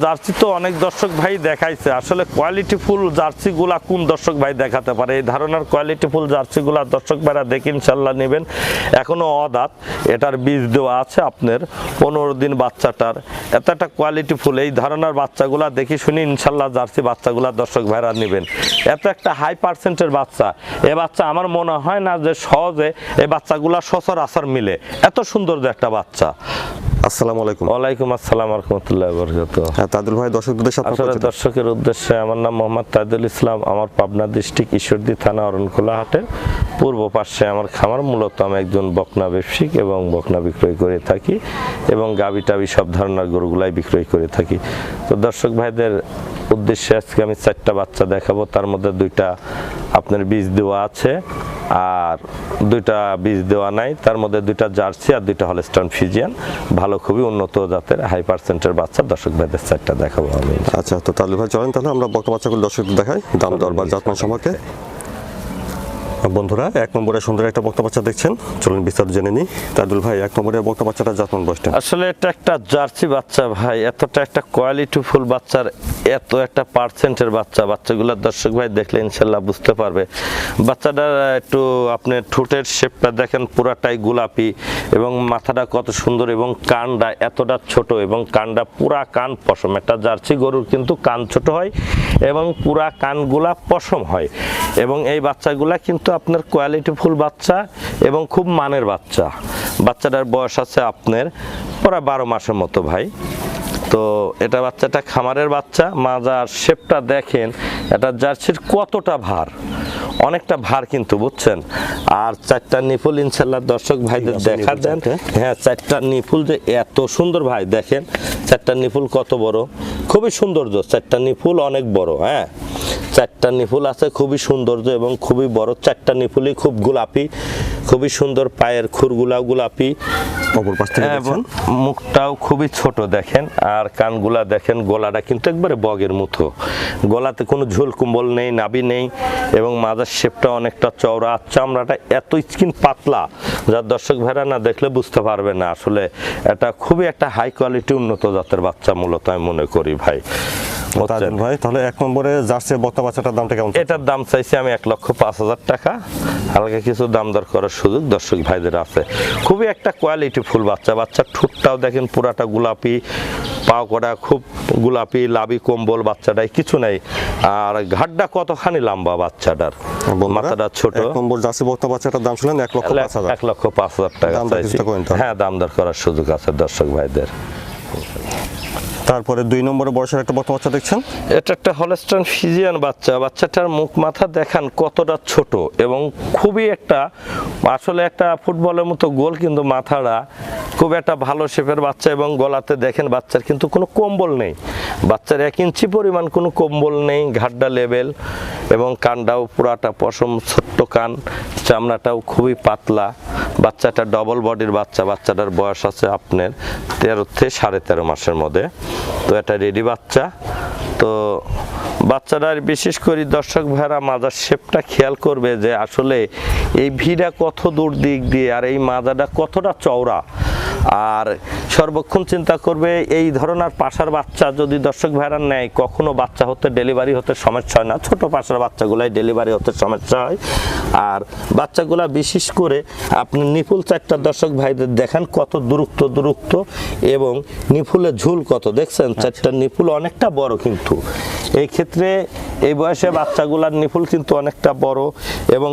Jersey তো অনেক দর্শক ভাই দেখাইছে। আসলে কোয়ালিটি ফুল জার্সি গুলা কোন দর্শক ভাই দেখাতে পারে? এই ধারণার জার্সি গুলা দর্শক ভাইরা দেখে ইনশাল্লাহ নেবেন। এখনও অদাত, এটার বীজ দেওয়া আছে আপনার পনেরো দিন বাচ্চাটার। এত একটা কোয়ালিটি ফুল, এই ধরনের বাচ্চাগুলা দেখি শুনি ইনশাল্লাহ জার্সি বাচ্চাগুলা দর্শক ভাইরা নেবেন। এত একটা হাই পার্সেন্টের বাচ্চা, এ বাচ্চা আমার মনে হয় না যে সহজে এই বাচ্চাগুলা সচরাচর মিলে। এত সুন্দর যে একটা বাচ্চা। আসসালামু আলাইকুম। ওয়ালাইকুম আসসালাম রহমতুল্লাহ বরকত। হ্যাঁ তাদুল ভাই দর্শকদের সাথে আসলে দর্শকের উদ্দেশ্যে আমার নাম মোহাম্মদ তাইদুল ইসলাম আমার পাবনা ডিস্ট্রিক্ট ঈশ্বরদী থানা অরণখোলা হাটের পূর্ব পার্শ্বে আমার খামার মূলত আমি একজন বকনা ব্যবসায়িক এবং বকনা বিক্রয় করে থাকি এবং গাবি টাবি সব ধরনের গরুগুলাই বিক্রয় করে থাকি। তো দর্শক ভাইদের উদ্দেশ্যে আজকে আমি চারটা বাচ্চা দেখাবো তার মধ্যে দুইটা আপনার বীজ দেওয়া আছে আর দুইটা বীজ দেওয়া নাই। তার মধ্যে দুইটা জার্সি আর দুইটা হলস্টান ফিজিয়ান। ভালো খুবই উন্নত জাতের হাই পার্সেন্টের বাচ্চা। দর্শক ভাইদের চারটা দেখাবো আমি। আচ্ছা তো তাদুল ভাই চলেন তাহলে আমরা বক্তা বাচ্চাগুলো দর্শক দেখাই। দাম দর বা জাতমান সম্পর্কে। বন্ধুরা, এক নম্বরে সুন্দর একটা বক্তা বাচ্চা দেখছেন। চলুন বিস্তারিত জেনে নিই। তাদুল ভাই, এক নম্বরে বক্তা বাচ্চাটা জাতমান বয়সটা? আসলে এটা একটা জার্সি বাচ্চা ভাই, এতটা একটা কোয়ালিটি ফুল বাচ্চার, এত একটা পার্সেন্টের বাচ্চা। বাচ্চাগুলোর দর্শক ভাই দেখলে ইনশাল্লাহ বুঝতে পারবে। বাচ্চাটা একটু আপনি ঠোঁটের শেপটা দেখেন, পুরাটাই গোলাপি এবং মাথাটা কত সুন্দর এবং কানটা এতটা ছোট এবং কানটা পুরা কান পশম। একটা জার্সি গরুর কিন্তু কান ছোট হয় এবং পুরা কানগুলা পশম হয় এবং এই বাচ্চাগুলা কিন্তু আপনার কোয়ালিটি ফুল বাচ্চা এবং খুব মানের বাচ্চা। বাচ্চাটার বয়স আছে আপনার প্রায় বারো মাসের মতো ভাই। তো এটা বাচ্চাটা খামারের বাচ্চা মাজার শেপটা দেখেন এটা জার্সির কতটা ভার। অনেকটা ভার কিন্তু বুঝছেন? আর চারটা নিপুল ইনশাল্লাহ দর্শক ভাইদের দেখা দেন হ্যাঁ চারটা নিপুল যে এত সুন্দর ভাই দেখেন চারটা নিপুল কত বড়। খুবই সৌন্দর্য চারটা নিপুল অনেক বড় হ্যাঁ? চারটা নিফুল আছে খুবই সৌন্দর্য এবং খুবই বড় চারটা নিফুলই খুব গোলাপি খুবই সুন্দর পায়ের খুরগুলাও গোলাপি। অপর পাশ থেকে এবং মুখটাও খুবই ছোট দেখেন আর কানগুলা দেখেন গলাটা কিন্তু একবারে বগের মতো। গলাতে কোনো ঝোল কুম্বল নেই নাবি নেই এবং মাজার শেপটা অনেকটা চওড়া। আর চামড়াটা এত স্কিন পাতলা যা দর্শক ভেড়া না দেখলে বুঝতে পারবে না। আসলে এটা খুবই একটা হাই কোয়ালিটি উন্নত জাতের বাচ্চা মূলত আমি মনে করি ভাই। ভাই তাহলে এক নম্বরে বাচ্চাটার দামটা কেমন এটার দাম চাইছি আমি এক লক্ষ পাঁচ হাজার টাকা। হালকা কিছু দাম দর করার সুযোগ দর্শক ভাইদের আছে। খুবই একটা কোয়ালিটি ফুল বাচ্চা। বাচ্চার ঠোঁটটাও দেখেন পুরাটা গোলাপি পাও করা খুব গোলাপি লাভি কম্বল বাচ্চাটাই কিছু নাই। আর ঘাটটা কতখানি লম্বা বাচ্চাটার? মাথাটা ছোট। জার্সি দাম শুনলেন এক লক্ষ পাঁচ হাজার। এক লক্ষ পাঁচ হাজার টাকা। হ্যাঁ দাম দর করার সুযোগ আছে দর্শক ভাইদের। তারপরে দুই নম্বরে বয়সের একটা বক্তা বাচ্চা দেখছেন? এটা একটা হলস্টান ফিজিয়ান বাচ্চা। বাচ্চাটার মুখ মাথা দেখান কতটা ছোট এবং খুবই একটা আসলে একটা ফুটবলের মতো গোল কিন্তু মাথাটা খুব একটা ভালো শেপের বাচ্চা এবং গলাতে দেখেন বাচ্চার কিন্তু কোনো কম্বল নেই। বাচ্চার এক ইঞ্চি পরিমাণ কোনো কম্বল নেই, ঘাড্ডা লেভেল এবং কানটাও পুরাটা পশম ছোট্ট কান, চামড়াটাও খুবই পাতলা। বাচ্চাটা ডবল বডির বাচ্চা, বাচ্চাটার বয়স আছে আপনার তেরো থেকে সাড়ে তেরো মাসের মধ্যে। তো এটা রেডি বাচ্চা। তো বাচ্চাটার বিশেষ করে দর্শক ভাইরা, মাজার শেপটা খেয়াল করবে যে আসলে এই ভিড়া কত দূর দিক দিয়ে আর এই মাজাটা কতটা চওড়া। আর সর্বক্ষণ চিন্তা করবে এই ধরনের পাশার বাচ্চা যদি দর্শক ভাইরা নেয় কখনো বাচ্চা হতে ডেলিভারি হতে সমস্যা হয় না। ছোট পাশার বাচ্চাগুলাই ডেলিভারি হতে সমস্যা হয়। আর বাচ্চাগুলা বিশেষ করে আপনি নিপুল চারটা দর্শক ভাইদের দেখান কত দূরত্ব দূরত্ব এবং নিপুলের ঝুল কত। দেখছেন? চারটা নিফুল অনেকটা বড় কিন্তু। এই ক্ষেত্রে এই বয়সে বাচ্চাগুলার নিফুল কিন্তু অনেকটা বড় এবং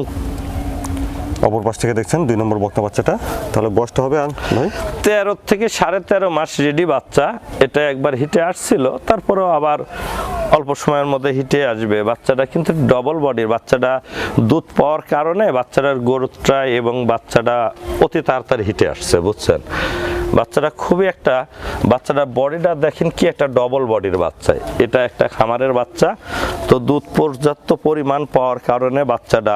অপর পাশ থেকে দেখছেন দুই নম্বর বক্তা বাচ্চাটা। তাহলে বয়সটা হবে ভাই? তেরো থেকে সাড়ে তেরো মাস রেডি বাচ্চা। এটা একবার হিটে আসছিল, তারপরেও আবার অল্প সময়ের মধ্যে হিটে আসবে। বাচ্চাটা কিন্তু ডবল বডির বাচ্চাটা দুধ পাওয়ার কারণে বাচ্চাটার গ্রোথটা এবং বাচ্চাটা অতি তাড়াতাড়ি হিটে আসছে, বুঝছেন? বাচ্চাটা খুবই একটা বাচ্চাটার বডিটা দেখেন কি একটা ডবল বডির বাচ্চা। এটা একটা খামারের বাচ্চা। তো দুধ পর্যাপ্ত পরিমাণ পাওয়ার কারণে বাচ্চাটা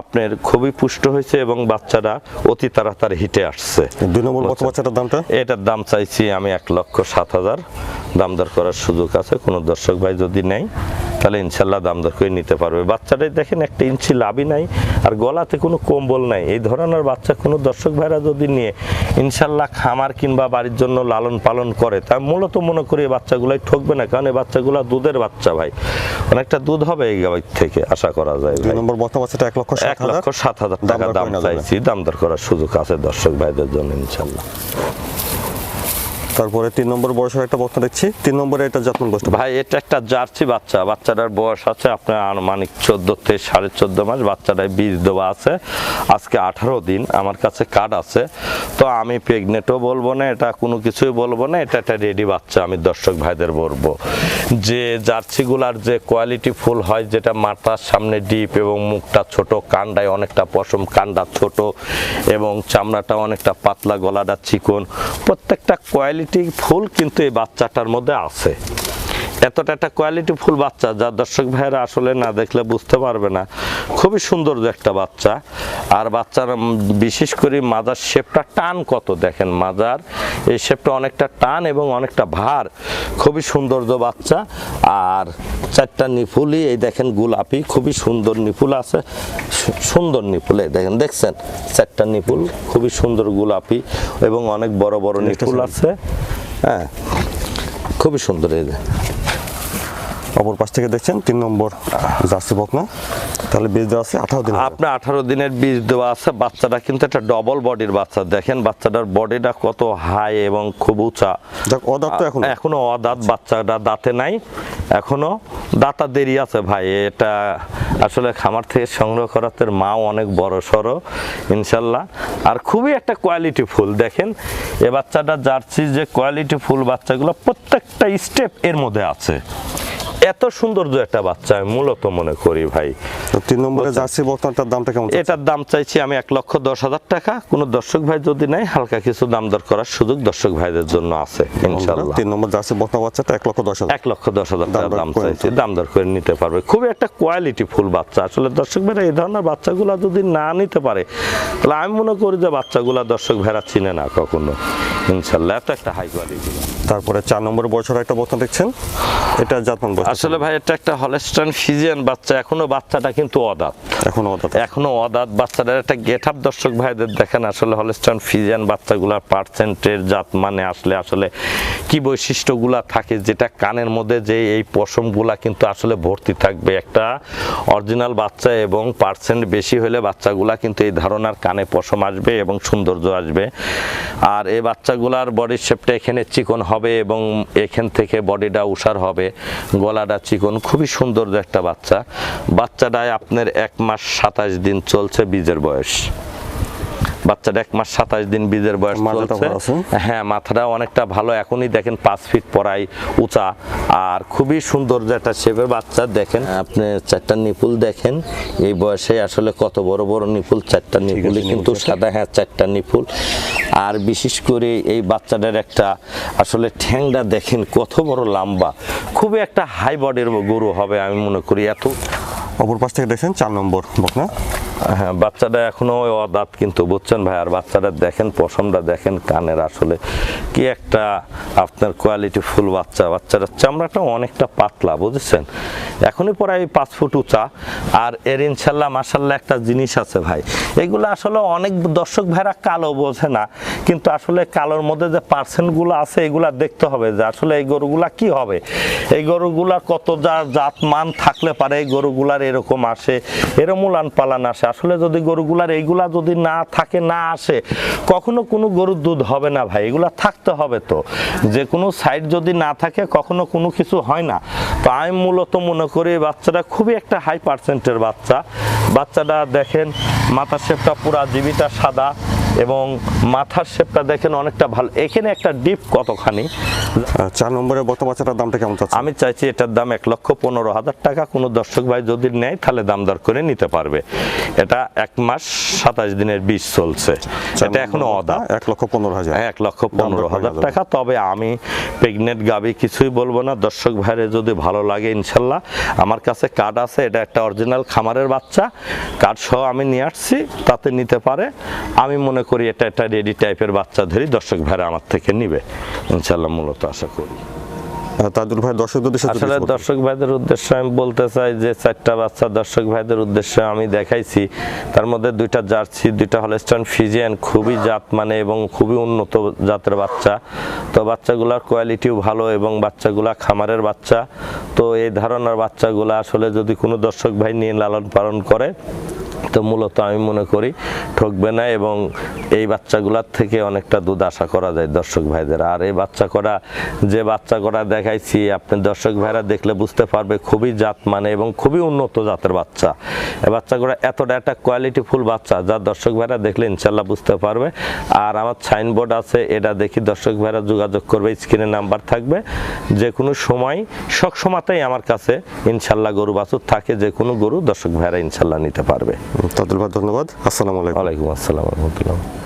আপনার খুবই পুষ্ট হয়েছে এবং বাচ্চাটা অতি তাড়াতাড়ি হিটে আসছে। দুই নম্বর বক্তা বাচ্চাটার দামটা? এটার দাম চাইছি আমি এক লক্ষ সাত হাজার। দাম দর করার সুযোগ আছে কোনো দর্শক ভাই যদি নেয় তাহলে ইনশাল্লাহ দাম দর করে নিতে পারবে। বাচ্চাটাই দেখেন একটা ইঞ্চি লাভই নাই আর গলাতে কোনো কম্বল নাই। এই ধরনের বাচ্চা কোনো দর্শক ভাইরা যদি নিয়ে ইনশাল্লাহ খামার কিংবা বাড়ির জন্য লালন পালন করে তা মূলত মনে করি এই বাচ্চাগুলাই ঠকবে না কারণ এই বাচ্চাগুলো দুধের বাচ্চা ভাই। অনেকটা দুধ হবে এই গাভীর থেকে আশা করা যায় দুই নম্বর বক্তা বাচ্চাটা এক লক্ষ এক হাজার। লক্ষ সাত হাজার টাকা দাম। চাইছি দাম দর করার সুযোগ আছে দর্শক ভাইদের জন্য ইনশাল্লাহ। তারপরে তিন নম্বর বয়সের একটা বক্তা দেখছি। তিন নম্বরে এটা জাতমান বয়সটা। ভাই, এটা একটা জার্সি বাচ্চা। বাচ্চাটার বয়স আছে আপনার আনুমানিক চোদ্দ থেকে সাড়ে চোদ্দ মাস। বাচ্চাটায় বীজ দেওয়া আছে। আজকে আঠারো দিন। আমার কাছে কার্ড আছে। তো আমি প্রেগনেন্টও বলব না, এটা কোনো কিছুই বলব না। এটা একটা রেডি বাচ্চা। আমি দর্শক ভাইদের বলব, যে জার্সিগুলার যে কোয়ালিটি ফুল হয়, যেটা মাথার সামনে ডিপ এবং মুখটা ছোট কান্ডায় অনেকটা পশম কান্ডা ছোট এবং চামড়াটা অনেকটা পাতলা, গলাটা চিকন, প্রত্যেকটা কোয়ালিটি ফুল কিন্তু এই বাচ্চাটার মধ্যে আছে। এতটা একটা কোয়ালিটি ফুল বাচ্চা যা দর্শক ভাইয়েরা আসলে না দেখলে বুঝতে পারবে না। খুবই সুন্দর একটা বাচ্চা। আর বাচ্চার বিশেষ করে মাজার শেপটা টান কত দেখেন মাজার। এই শেপটা অনেকটা টান এবং অনেকটা ভার। খুবই সৌন্দর্য বাচ্চা। আর চারটা নিপুলই এই দেখেন গোলাপি খুবই সুন্দর নিপুল আছে। সুন্দর নিপুল এই দেখেন দেখছেন? চারটা নিপুল খুবই সুন্দর গোলাপি এবং অনেক বড় বড় নিপুল আছে। হ্যাঁ খুবই সুন্দর এই। অপর পাশ থেকে দেখছেন তিন নম্বর জার্সি বকনা। তাহলে বীজ দেওয়া আছে আঠারো দিন আপনার আঠারো দিনের বীজ দেওয়া আছে। বাচ্চাটা কিন্তু একটা ডবল বডির বাচ্চা। দেখেন বাচ্চাটার বডিটা কত হাই এবং খুব উঁচা। যাক তো এখন। এখনও অদাঁত বাচ্চাটা দাঁতে নাই। এখনও দাঁতা দেরি আছে ভাই। এটা আসলে খামার থেকে সংগ্রহ করাতে মাও অনেক বড় সড়ো ইনশাল্লাহ। আর খুবই একটা কোয়ালিটি ফুল। দেখেন এ বাচ্চাটা জার্সি যে কোয়ালিটি ফুল বাচ্চাগুলো প্রত্যেকটা স্টেপ এর মধ্যে আছে। এত সৌন্দর্য একটা বাচ্চা আমি মূলত মনে করি ভাই। তিন নম্বরে জার্সি বকনাটার দামটা কেমন এটার দাম চাইছি আমি এক লক্ষ দশ হাজার টাকা। কোনো দর্শক ভাই যদি নেয় হালকা কিছু দাম দর করার সুযোগ দর্শক ভাইদের জন্য আছে ইনশাল্লাহ তিন নম্বর জার্সি বকনা বাচ্চাটা এক লক্ষ দশ হাজার। এক লক্ষ দশ হাজার টাকা দাম চাইছি দাম দর করে নিতে পারবে। খুবই একটা কোয়ালিটি ফুল বাচ্চা। আসলে দর্শক ভাইরা এই ধরনের বাচ্চাগুলো যদি না নিতে পারে তাহলে আমি মনে করি যে বাচ্চাগুলো দর্শক ভাইরা চিনে না কখনো ইনশাল্লাহ এত একটা হাই কোয়ালিটি তারপরে চার নম্বর বছর একটা বকনা দেখছেন? এটা জাতমান বয়স আসলে ভাই এটা একটা হলেস্টান ফিজিয়ান বাচ্চা এখনও বাচ্চাটা কিন্তু অদাঁত। এখন অদাত এখনও অদাঁত বাচ্চাদের একটা গেট আপ দর্শক ভাইদের দেখেন আসলে হলস্টান ফিজিয়ান বাচ্চাগুলার পার্সেন্টের জাত মানে আসলে আসলে কি বৈশিষ্ট্যগুলা থাকে যেটা কানের মধ্যে যে এই পশমগুলা কিন্তু আসলে ভর্তি থাকবে। একটা অরিজিনাল বাচ্চা এবং পার্সেন্ট বেশি হলে বাচ্চাগুলা কিন্তু এই ধারণার কানে পশম আসবে এবং সৌন্দর্য আসবে। আর এই বাচ্চাগুলার বডির শেপটা এখানে চিকন হবে। এবং এখান থেকে বডিটা উষার হবে গলাটা চিকন খুবই সুন্দর একটা বাচ্চা। বাচ্চাটায় আপনার এক মাস সাতাশ দিন চলছে বীজের বয়স। বাচ্চাটা এক মাস সাতাশ দিন বীজের বয়স চলছে। হ্যাঁ মাথাটা অনেকটা ভালো। এখনই দেখেন পাঁচ ফিট পড়াই উঁচা। আর খুবই সুন্দর একটা শেপের বাচ্চা দেখেন আপনি চারটা নিপুল দেখেন এই বয়সে আসলে কত বড় বড় নিপুল চারটা নিপুলই কিন্তু সাদা হ্যাঁ চারটা নিপুল। আর বিশেষ করে এই বাচ্চাটার একটা আসলে ঠ্যাংটা দেখেন কত বড় লম্বা। খুবই একটা হাই বডির গরু হবে আমি মনে করি এত। অপর পাশ থেকে দেখছেন চার নম্বর বকনা। হ্যাঁ বাচ্চাটা এখনও অদাঁত কিন্তু, বুঝছেন ভাই? আর বাচ্চাটা দেখেন, পশমটা দেখেন, কানের আসলে কি একটা আপনার কোয়ালিটি ফুল বাচ্চা। বাচ্চাটার চামড়াটা অনেকটা পাতলা, বুঝেছেন? এখনই প্রায় পাঁচ ফুট উঁচা। আর এর ইনশাল্লাহ মাসাল্লাহ একটা জিনিস আছে ভাই। এগুলো আসলে অনেক দর্শক ভাইরা কালো বোঝে না, কিন্তু আসলে কালোর মধ্যে যে পার্সেন্টগুলো আছে, এগুলা দেখতে হবে যে আসলে এই গরুগুলা কি হবে। এই গরুগুলা কত যা জাত মান থাকলে পারে, এই গরুগুলার এরকম আসে। এরম পালান আসে। আসলে যদি গরুগুলার এইগুলা যদি না থাকে, না আসে, কখনো কোনো গরুর দুধ হবে না ভাই, এগুলা থাকতে হবে তো। যে কোনো সাইড যদি না থাকে, কখনো কোনো কিছু হয় না। তো আমি মূলত মনে করি বাচ্চাটা খুবই একটা হাই পার্সেন্টের বাচ্চা। বাচ্চাটা দেখেন, মাথার শেপটা পুরা জীবিতা সাদা। এবং মাথার শেপটা দেখেন অনেকটা ভালো। এখানে একটা ডিপ কতখানি? চার নম্বরের বকনা বাচ্চাটার দামটা কেমন চাচ্ছেন? আমি চাইছি এটার দাম এক লক্ষ পনেরো হাজার টাকা। কোনো দর্শক ভাই যদি নেয় তাহলে দাম দর করে নিতে পারবে। এটা এক মাস সাতাশ দিনের বীজ চলছে। এটা এখনও অদা এক লক্ষ পনেরো হাজার। এক লক্ষ পনেরো হাজার টাকা। তবে আমি প্রেগনেন্ট গাবি কিছুই বলব না। দর্শক ভাইরে যদি ভালো লাগে ইনশাল্লাহ। আমার কাছে কার্ড আছে এটা একটা অরিজিনাল খামারের বাচ্চা। কার্ড সহ আমি নিয়ে আসছি তাতে নিতে পারে। আমি মনে করি এটা একটা রেডি টাইপের বাচ্চা ধরি দর্শক ভাইরা আমার থেকে নিবে। ইনশাল্লাহ মূলত আশা করি। তাজুল ভাই দর্শকদের উদ্দেশ্যে আসলে দর্শক ভাইদের উদ্দেশ্যে আমি বলতে চাই যে চারটা বাচ্চা দর্শক ভাইদের উদ্দেশ্যে আমি দেখাইছি। তার মধ্যে দুইটা জার্সি দুইটা হলস্টাইন ফিজিয়ান খুবই জাত মানে এবং খুবই উন্নত জাতের বাচ্চা। তো বাচ্চাগুলোর কোয়ালিটিও ভালো এবং বাচ্চাগুলা খামারের বাচ্চা। তো এই ধরনের বাচ্চাগুলো আসলে যদি কোনো দর্শক ভাই নিয়ে লালন পালন করে তো মূলত আমি মনে করি ঠকবে না এবং এই বাচ্চাগুলার থেকে অনেকটা দুধ আশা করা যায় দর্শক ভাইদের। আর এই বাচ্চা করা, যে বাচ্চা করা দেখাইছি, আপনি দর্শক ভাইরা দেখলে বুঝতে পারবে খুবই জাত মানে এবং খুবই উন্নত জাতের বাচ্চা। এই বাচ্চা করা এতটা একটা কোয়ালিটি ফুল বাচ্চা, যা দর্শক ভাইরা দেখলে ইনশাল্লাহ বুঝতে পারবে। আর আমার সাইনবোর্ড আছে, এটা দেখি দর্শক ভাইরা যোগাযোগ করবে স্ক্রিনে নাম্বার থাকবে। যে কোনো সময়, সব সময়তেই আমার কাছে ইনশাল্লাহ গরু বাছুর থাকে যে কোনো গরু দর্শক ভাইরা ইনশাল্লাহ নিতে পারবে। তাজুল ধন্যবাদ। আসসালামু আলাইকুম। ওয়ালাইকুম আসসালাম রহমতুল্লাহ।